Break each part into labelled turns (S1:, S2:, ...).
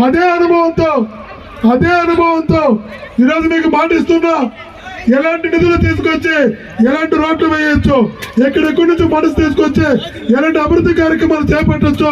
S1: అదే అనుభవంతో అదే అనుభవంతో ఈరోజు మీకు మాటిస్తున్నా. ఎలాంటి నిధులు తీసుకొచ్చి ఎలాంటి రోడ్లు వేయొచ్చు? ఎక్కడెక్కడి నుంచి మనసు తీసుకొచ్చి ఎలాంటి అభివృద్ధి కార్యక్రమాలు చేపట్టచ్చు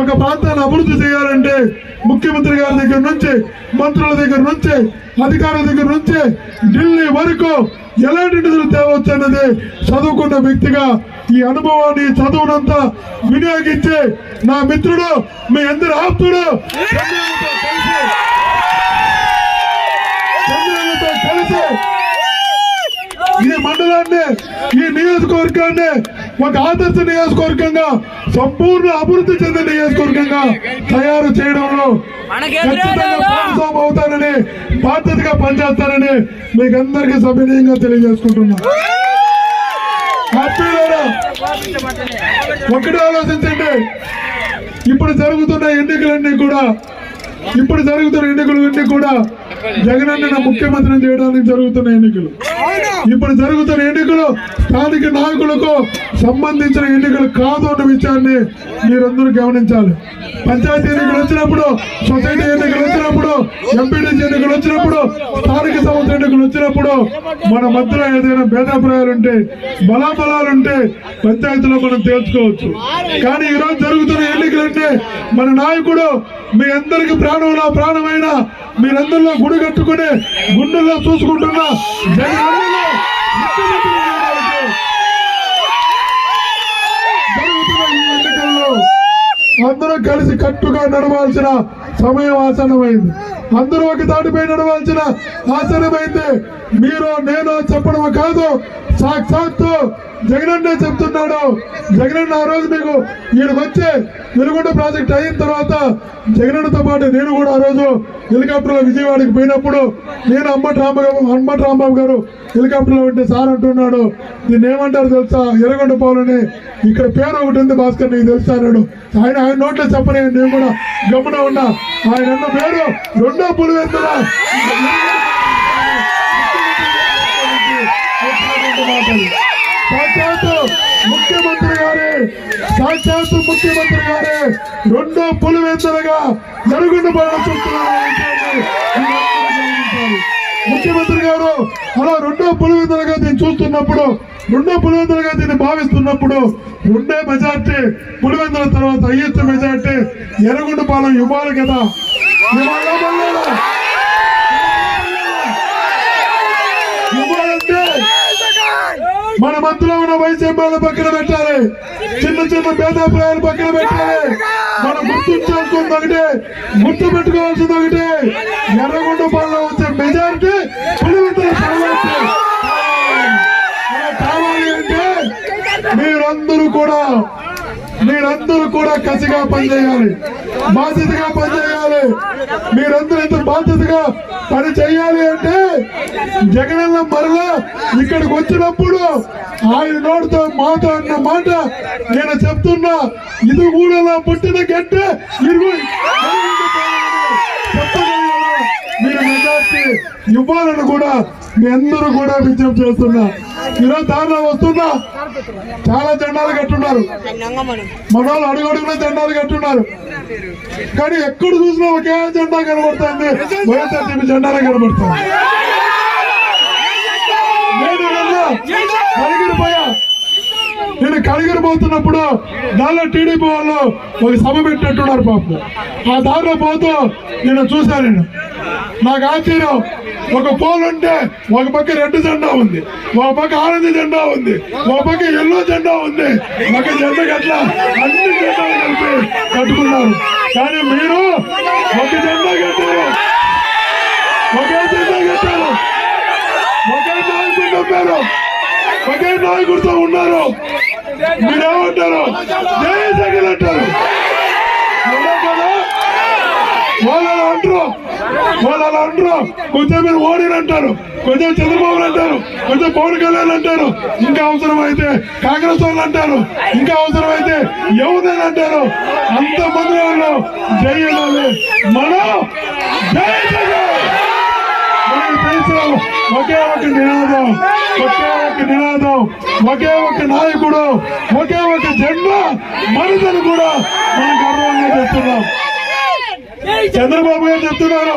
S1: ఒక ప్రాంతాన్ని అభివృద్ధి చేయాలంటే ముఖ్యమంత్రి గారి దగ్గర నుంచి మంత్రుల దగ్గర నుంచి అధికారుల దగ్గర నుంచి ఢిల్లీ వరకు ఎలాంటి నిధులు తేవచ్చు అన్నది చదువుకున్న వ్యక్తిగా ఈ అనుభవాన్ని చదువునంతా వినియోగించి నా మిత్రుడు మీ అందరి ఆప్తుడు చంద్రబాబుతో కలిసి చంద్రబాబుతో కలిసి ఈ మండలాన్ని ఈ నియోజకవర్గాన్ని ఒక ఆదర్శ నియోజకవర్గంగా సంపూర్ణ అభివృద్ధి చెందిన నియోజకవర్గంగా తయారు చేయడంలో భాగస్వామి అవుతానని బాధ్యతగా పనిచేస్తానని మీకు అందరికీ సవినయంగా తెలియజేసుకుంటున్నా. ఒకటే ఆలోచించండి. ఇప్పుడు జరుగుతున్న ఎన్నికలన్నీ కూడా ఇప్పుడు జరుగుతున్న ఎన్నికలు కూడా జగనన్న ముఖ్యమంత్రిని చేయడానికి జరుగుతున్న ఎన్నికలు. ఇప్పుడు జరుగుతున్న ఎన్నికలు స్థానిక నాయకులకు సంబంధించిన ఎన్నికలు కాదు అన్న విషయాన్ని మీరందరూ గమనించాలి. పంచాయతీ ఎన్నికలు వచ్చినప్పుడు సొసైటీ ఎన్నికలు వచ్చినప్పుడు ఎంపీటీసీ ఎన్నికలు వచ్చినప్పుడు స్థానిక సంస్థ ఎన్నికలు వచ్చినప్పుడు మన మధ్యలో ఏదైనా భేదాభిప్రాయాలు ఉంటే బలాబలాలు ఉంటే పంచాయతీలో మనం తేల్చుకోవచ్చు. కానీ ఈ రోజు జరుగుతున్న ఎన్నికలంటే మన నాయకుడు మీ అందరికి ప్రాణంలో ప్రాణమైన మీరందరిలో గుడి కట్టుకుని గుండెల్లో చూసుకుంటున్న జగనన్నలో జరుగుతున్న ఈ ఎన్నికల్లో కలిసి కట్టుగా నడవాల్సిన సమయం ఆసన్నమైంది. అందరూ ఒక దాటిపై నడవాల్సిన ఆసనమైతే మీరు నేను చెప్పడం కాదు. సాక్షాత్తు జగనన్నే చెప్తున్నాడు. జగనన్న ఆ రోజు మీకు ఈయనకు వచ్చే వెలుగొండ ప్రాజెక్ట్ అయిన తర్వాత జగనన్నతో పాటు నేను కూడా ఆ రోజు హెలికాప్టర్లో విజయవాడకి పోయినప్పుడు నేను అంబటి రాంబాబు అంబటి రాంబాబు గారు హెలికాప్టర్లో ఉంటే సార్ అంటున్నాడు. దీన్ని ఏమంటారు తెలుసా? ఎర్రగొండ పౌలని ఇక్కడ పేరు ఒకటి ఉంది భాస్కర్ నీకు తెలుసా అన్నాడు. ఆయన ఆయన నోట్లో చెప్పని నేను కూడా గమ్మున ఉన్నా. ఆయన అన్న పేరు రెండో పులివెందుల సాక్షాత్తు ముఖ్యమంత్రి గారి. సాక్షాత్తు ముఖ్యమంత్రి గారి. రెండో పులివెందులుగా జరుగుండ పడవ చూస్తున్నారు. ముఖ్యమంత్రి గారు అలా రెండో పులివెందులుగా దీన్ని చూస్తున్నప్పుడు రెండో పులివెందులుగా దీన్ని భావిస్తున్నప్పుడు రెండే మెజార్టీ పులివెందుల తర్వాత హైయెస్ట్ మెజార్టీ ఎర్రగొండ పాలెం ఇవ్వాలి కదా. మధ్యలో ఉన్న వయసు పక్కన పెట్టాలి. చిన్న చిన్న భేదాభిప్రాయాలు పక్కన పెట్టాలి. మనం గుర్తించాల్సింది ఒకటే గుర్తు పెట్టుకోవాల్సింది ఒకటే. ఎర్రగొండ పనులు వచ్చే మెజారిటీ పులివెందుల కావాలి అంటే మీరందరూ కూడా మీరందరూ కూడా కసిగా పనిచేయాలి బాధ్యతగా పనిచేయాలి. మీరందరూ ఇంత బాధ్యతగా పని చేయాలి అంటే జగనన్న మరలా ఇక్కడికి వచ్చినప్పుడు ఆయన నోటితో మాట అన్న మాట నేను చెప్తున్నా. ఇది కూడా పుట్టిన గంట ఇరవై మీరు మెజార్టీ ఇవ్వాలని కూడా మీ అందరూ కూడా విజ్ఞప్తి చేస్తున్నా. ఈరోజు దారిలో వస్తున్నా. చాలా జెండాలు కట్టున్నారు. మన వాళ్ళు అడుగు అడుగున జెండాలు కట్టున్నారు. కానీ ఎక్కడ చూసినా ఒకే జెండా కనబడుతుంది. వైఎస్ఆర్సీపీ జెండాలే కనబడుతుంది నేను నేను కలిగిన పోతున్నప్పుడు దానిలో టీడీపీ వాళ్ళు ఒక సభ పెట్టినట్టున్నారు పాపం. ఆ దారిలో పోతూ నేను చూశాను నేను నాకు ఆశ్చర్యం. ఒక పోల్ ఉంటే ఒక పక్క రెడ్ జెండా ఉంది. ఒక పక్క ఆరెంజ్ జెండా ఉంది. ఒక పక్క ఎల్లో జెండా ఉంది. ఒక జెండా అట్లా అన్ని జెండాలు కలిపి కట్టుకున్నారు. కానీ మీరు ఒక జెండా కట్టారు. ఒకే జెండా కట్టారు. ఒకే నాయకుడు నమ్మారు ఒకే నాయకుడితో ఉన్నారు. మీరేమంటారు? జై జగన్ అంటారు. వాళ్ళు అంటారు. వాళ్ళు అలా అంటారు. కొంచెం మీరు ఓడిని అంటారు. కొంచెం చంద్రబాబు అంటారు. కొంచెం పవన్ కళ్యాణ్ అంటారు. ఇంకా అవసరమైతే కాంగ్రెస్ వాళ్ళు అంటారు. ఇంకా అవసరమైతే ఎవరైనా అంటారు. అంతమంది వాళ్ళు జై అనాలి మనం జై జగన్ మనకు తెలుసు ఒకే ఒక నినాదం ఒకే ఒక నినాదం ఒకే ఒక నాయకుడు ఒకే ఒక జెండా మనదని కూడా మనం గర్వంగా చెప్తున్నాం. చంద్రబాబు గారు చెప్తున్నారు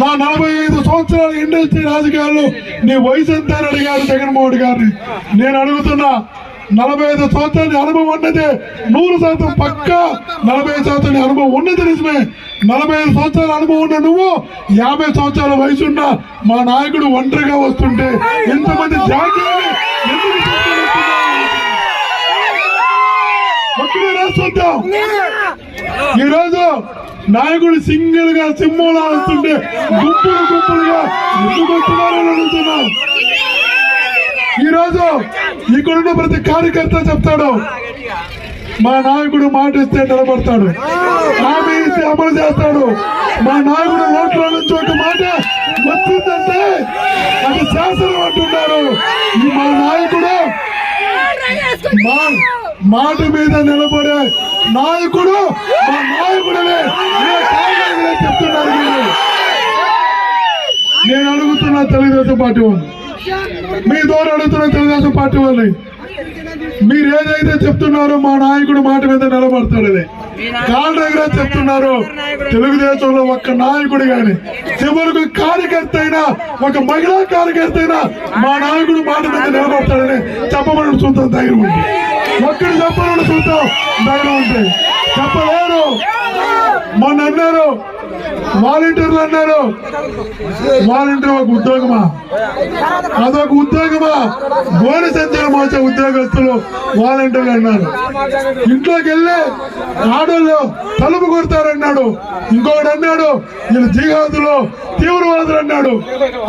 S1: నా నలభై ఐదు సంవత్సరాల ఇండస్ట్రీ రాజకీయాల్లో నీ వయసు ఎంత? అని అడిగారు జగన్మోహన్ గారిని. నేను అడుగుతున్నా నలభై ఐదు సంవత్సరాల అనుభవం ఉన్నదే నూరు శాతం పక్క నలభై శాతం అనుభవం ఉన్నది నిజమే. నలభై ఐదు సంవత్సరాల అనుభవం ఉన్న నువ్వు యాభై సంవత్సరాల వయసు ఉన్న మా నాయకుడు ఒంటరిగా వస్తుంటే ఎంతమంది జాతీయాలు ఒక్కడే రాస్తుంటాం ఈ రోజు నాయకుడు సింగిల్గా సింహంలా వస్తుంటే గుంపులు గుంపులుగా ఎందుకు వస్తున్నారని అడుగుతున్నాం. ఈ రోజు ఇక్కడున్న ప్రతి కార్యకర్త చెప్తాడు. మా నాయకుడు మాట ఇస్తే నిలబడతాడు. హామీ ఇస్తే అమలు చేస్తాడు. మా నాయకుడు ఓట్ల నుంచి ఒక మాట వచ్చిందంటే అది శాసనం అంటున్నారు. మా నాయకుడు మా మాట మీద నిలబడే నాయకుడు మా నాయకుడనే. చెప్తున్నారు నేను అడుగుతున్నా తెలుగుదేశం పార్టీ వాళ్ళు. మీ ద్వారా అడుగుతున్న తెలుగుదేశం పార్టీ వాళ్ళని మీరు ఏదైతే చెప్తున్నారో మా నాయకుడు మాట మీద నిలబడతాడని. కాళ్ళ దగ్గర చెప్తున్నారు తెలుగుదేశంలో ఒక్క నాయకుడు గాని చివరకు కార్యకర్త అయినా ఒక మహిళా కార్యకర్త అయినా మా నాయకుడు మాట మీద నిలబడతాడని చెప్పమని చూద్దాం ధైర్యం ఉంది. ఒక్కడు చెప్పమని చూద్దాం ధైర్యం ఉంది. చెప్పలేరు. మొన్న అన్నారు వాలంటీర్లు అన్నారు. వాలంటీర్ ఒక ఉద్యోగమా? అదొక ఉద్యోగమా? గోడ సంచారం మోసే ఉద్యోగస్తులు వాలంటీర్లు అన్నారు. ఇంట్లోకి వెళ్ళి ఆడోళ్ళు తలుపు కొడతారన్నాడు. ఇంకొకటి అన్నాడు వీళ్ళు జిహాదులు తీవ్రవాదులు అన్నాడు.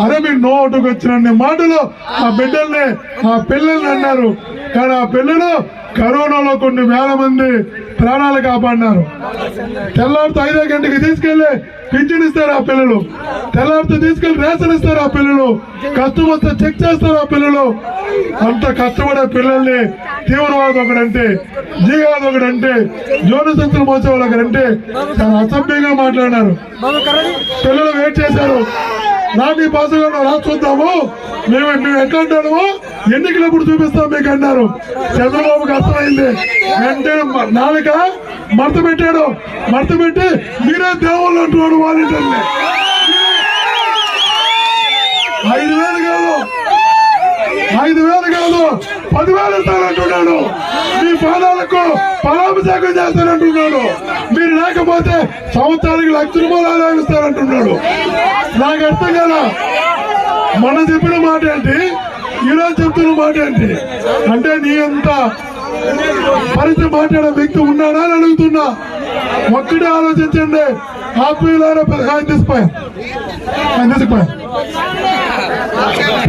S1: అరే మీ నోటుకు వచ్చిన మాటలు ఆ బిడ్డల్ని ఆ పిల్లల్ని అన్నారు. కానీ ఆ పిల్లలు కరోనాలో కొన్ని వేల మంది ప్రాణాలు కాపాడినారు. తెల్లారితో ఐదో గంటకి తీసుకెళ్ళి పింఛన్ ఇస్తారు ఆ పిల్లలు. తెల్లారితో తీసుకెళ్ళి రేషన్ ఇస్తారు ఆ పిల్లలు. కష్టం వస్తే చెక్ చేస్తారు ఆ పిల్లలు. అంత కష్టపడే పిల్లల్ని తీవ్రవాదం ఒకడంటే జీవాదం ఒకడంటే జోను సంచులు మోసే వాళ్ళు ఒకడంటే చాలా అసభ్యంగా మాట్లాడినారు. పిల్లలు వెయిట్ చేశారు. రాని పాసుగా రా చూద్దాము. మేము మేము ఎట్లా అంటాము ఎన్నికలప్పుడు చూపిస్తాం మీకు అన్నారు. చంద్రబాబుకి అర్థమైంది. అంటే మ- నాలుక మడత పెట్టాడు. మడత పెట్టి మీరే దేవుళ్ళు అంటున్నాడు వాలంటీర్ని ఐదు వేలు కాదు. ఐదు వేలు కాదు. పదివేలు ఇస్తానంటున్నాడు. మీ పాదాలకు పలాభిషేకం చేస్తానంటున్నాడు. మీరు లేకపోతే సంవత్సరానికి లక్ష రూపాయలు ఆదాయం ఇస్తారంటున్నాడు. నాకు అర్థం కదా మన చెప్పిన మాట ఏంటి? ఈరోజు చెప్తున్న మాట ఏంటి? అంటే నీ అంత పరిస్థితి మాట్లాడే వ్యక్తి ఉన్నాడా అని అడుగుతున్నా. ఒక్కడే ఆలోచించండి. ఆత్మీయులారా తీసిపోయా తీసిపోయా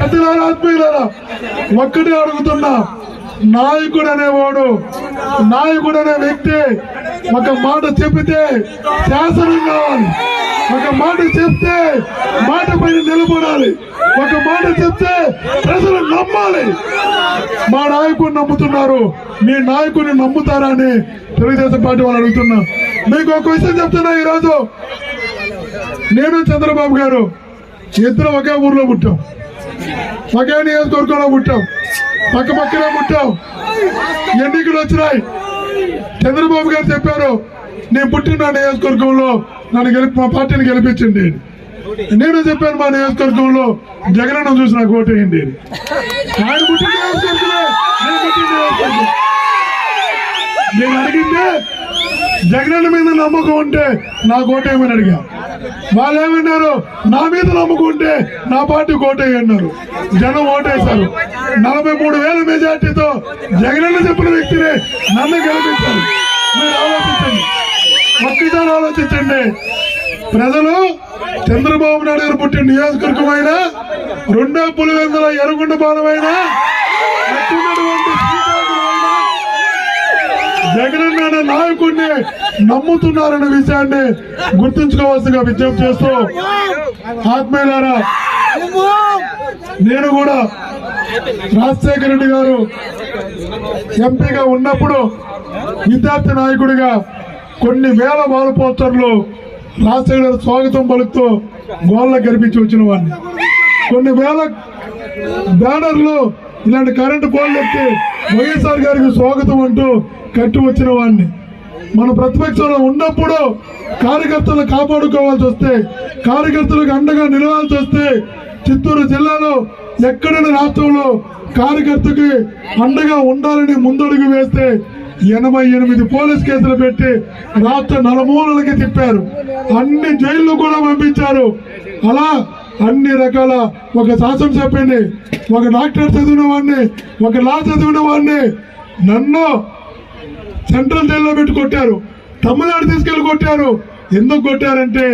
S1: పెద్దలారా ఆత్మీయులారా ఒక్కటే అడుగుతున్నా. నాయకుడు అనేవాడు నాయకుడు అనే వ్యక్తి. ఒక మాట చెబితే శాసనం కావాలి. ఒక మాట చెప్తే మాట పైన నిలబడాలి. ఒక మాట చెప్తే ప్రజలు నమ్మాలి. మా నాయకుడిని నమ్ముతున్నారు. మీ నాయకుడిని నమ్ముతారా అని తెలుగుదేశం పార్టీ వాళ్ళు అడుగుతున్నా. మీకు ఒక విషయం చెప్తున్నా ఈరోజు. నేను చంద్రబాబు గారు. ఇద్దరు ఒకే ఊర్లో పుట్టాం. ఒకే నియోజకవర్గంలో పుట్టాం. పక్క పక్కనే పుట్టాం ఎన్నికలు వచ్చినాయి. చంద్రబాబు గారు చెప్పారు నేను పుట్టిన నియోజకవర్గంలో నన్ను గెలిపి మా పార్టీని గెలిపించండి నేను చెప్పాను మా నియోజకవర్గంలో జగనన్న చూసి నాకు ఓటేయండి ఆయన పుట్టిన నియోజకవర్గమే. నేను పుట్టిన నియోజకవర్గం. నేను అడిగిందే జగనన్న మీద నమ్మకం ఉంటే నాకు ఓటేయమని అడిగా. వాళ్ళు ఏమన్నారు నా మీద నమ్మకం ఉంటే నా పార్టీ ఓటేయన్నారు జనం ఓటేశారు. నలభై మూడు వేల మెజార్టీతో జగనన్న చెప్పిన వ్యక్తిని నన్ను గెలిపించాలి. మీరు ఆలోచించండి. ఒక్కసారి ఆలోచించండి. ప్రజలు చంద్రబాబు నాయుడు గారు పుట్టిన నియోజకవర్గమైన రెండో పులివెందుల ఎరుగుండ బాలమైన జగనన్న అనే నాయకుడిని నమ్ముతున్నారనే విషయాన్ని గుర్తుంచుకోవాల్సిందిగా విజ్ఞప్తి చేస్తూ ఆత్మీయులారా నేను కూడా రాజశేఖర రెడ్డి గారు ఎంపీగా ఉన్నప్పుడు విద్యార్థి నాయకుడిగా కొన్ని వేల వాల్ పోస్టర్లు రాజశేఖర స్వాగతం పలుకుతూ గోళ్ళ గెలిపించి వచ్చిన వాడిని. కొన్ని వేల బ్యానర్లు ఇలాంటి కరెంటు పోల్ ఎత్తి వైఎస్ఆర్ గారికి స్వాగతం అంటూ కట్టి వచ్చిన వాడిని. మన ప్రతిపక్షంలో ఉన్నప్పుడు కార్యకర్తలు కాపాడుకోవాల్సి వస్తే కార్యకర్తలకు అండగా నిలవాల్సి వస్తే చిత్తూరు జిల్లాలో ఎక్కడైనా రాష్ట్రంలో కార్యకర్తకి అండగా ఉండాలని ముందడుగు వేస్తే ఎనభై ఎనిమిది పోలీస్ కేసులు పెట్టి రాష్ట్ర నలుమూలలకి తిప్పారు. అన్ని జైళ్ళు కూడా పంపించారు. అలా అన్ని రకాల ఒక శాసనసభ్యుని ఒక డాక్టర్ చదివిన వాడిని ఒక లా చదివిన వాడిని నన్ను సెంట్రల్ జైల్లో పెట్టి కొట్టారు. తమిళనాడు తీసుకెళ్ళి కొట్టారు. ఎందుకు కొట్టారంటే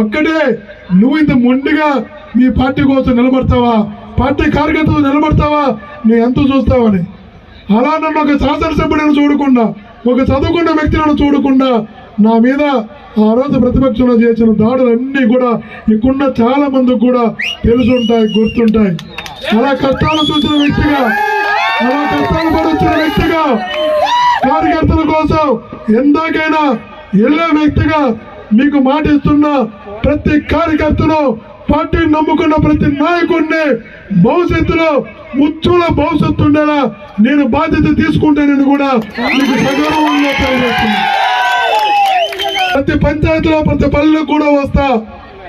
S1: ఒక్కటే నువ్వు ఇంత మొండిగా మీ పార్టీ కోసం నిలబడతావా? పార్టీ కార్యకర్తలు నిలబడతావా? నీ ఎంత చూస్తావని. అలా నన్ను ఒక శాసనసభ్యులను చూడకుండా ఒక చదువుకున్న వ్యక్తులను చూడకుండా నా మీద ఆ రోజు ప్రతిపక్షంలో చేసిన దాడులన్నీ కూడా ఇక్కడున్న చాలా మందికి కూడా తెలుసుంటాయి గుర్తుంటాయి. అలా కష్టాలు చూసిన వ్యక్తిగా అలా కష్టాలు పడి వచ్చిన వ్యక్తిగా కార్యకర్తల కోసం ఎందాకైనా వెళ్ళే వ్యక్తిగా మీకు మాట ఇస్తున్న ప్రతి కార్యకర్తను పార్టీని నమ్ముకున్న ప్రతి నాయకుడిని భవిష్యత్తులో ముచ్చుల భవిష్యత్తు ఉండేలా నేను బాధ్యత తీసుకుంటానని కూడా మీకు సగౌరవంగా తెలియజేస్తున్నాను ప్రతి పంచాయతీలో ప్రతి పల్లెలకు కూడా వస్తా.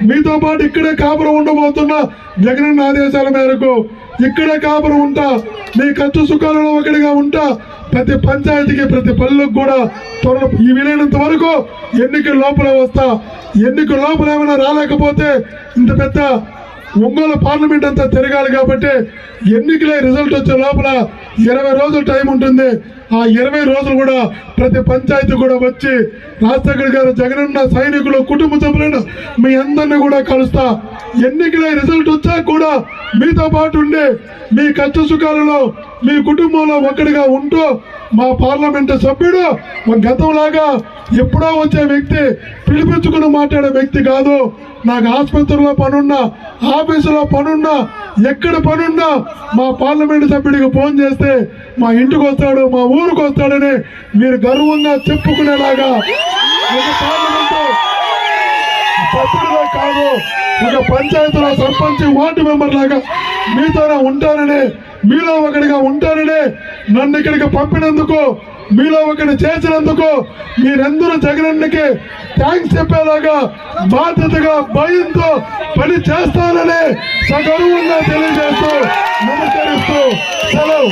S1: మీతో పాటు ఇక్కడే కాపురం ఉండబోతున్న జగనన్న ఆదేశాల మేరకు ఇక్కడే కాపురం ఉంటా. మీ కష్ట సుఖాలలో ఒకటిగా ఉంటా. ప్రతి పంచాయతీకి ప్రతి పల్లెకు కూడా త్వరలో ఈ వీలైనంత వరకు ఎన్నికల లోపల వస్తా. ఎన్నికల లోపల ఏమైనా రాలేకపోతే ఇంత పెద్ద ఒంగోలు పార్లమెంట్ అంతా తిరగాలి కాబట్టి ఎన్నికలే రిజల్ట్ వచ్చే లోపల ఇరవై రోజులు టైం ఉంటుంది. ఆ ఇరవై రోజులు కూడా ప్రతి పంచాయతీ కూడా వచ్చి రాజశేఖర్ గారు జగనన్న సైనికులు కుటుంబ సభ్యులను మీ అందరినీ కూడా కలుస్తా. ఎన్నికలే రిజల్ట్ వచ్చాక కూడా మీతో పాటు ఉండి మీ కష్ట సుఖాలలో మీ కుటుంబంలో ఒక్కడిగా ఉంటూ మా పార్లమెంటు సభ్యుడు మా గతంలాగా ఎప్పుడో వచ్చే వ్యక్తి పిలిపించుకుని మాట్లాడే వ్యక్తి కాదు. నాకు ఆసుపత్రిలో పనున్నా ఆఫీసులో పనున్నా ఎక్కడ పనున్నా మా పార్లమెంటు సభ్యుడికి ఫోన్ చేస్తే మా ఇంటికి వస్తాడు మా ఊరికి వస్తాడని మీరు గర్వంగా చెప్పుకునేలాగా ఒక పార్లమెంటు సభ్యుడిగా కాదు ఒక పంచాయతీలో సర్పంచ్ వార్డు మెంబర్ లాగా మీతోనే ఉంటానని మీలో ఒకటిగా ఉంటారనే నన్ను ఇక్కడికి పంపినందుకు మీలో ఒకటి చేసినందుకు మీరందరూ జగనన్నకి థ్యాంక్స్ చెప్పేలాగా బాధ్యతగా భయంతో పని చేస్తానని సగర్వంగా తెలియజేస్తూ నమస్కరిస్తూ సెలవు.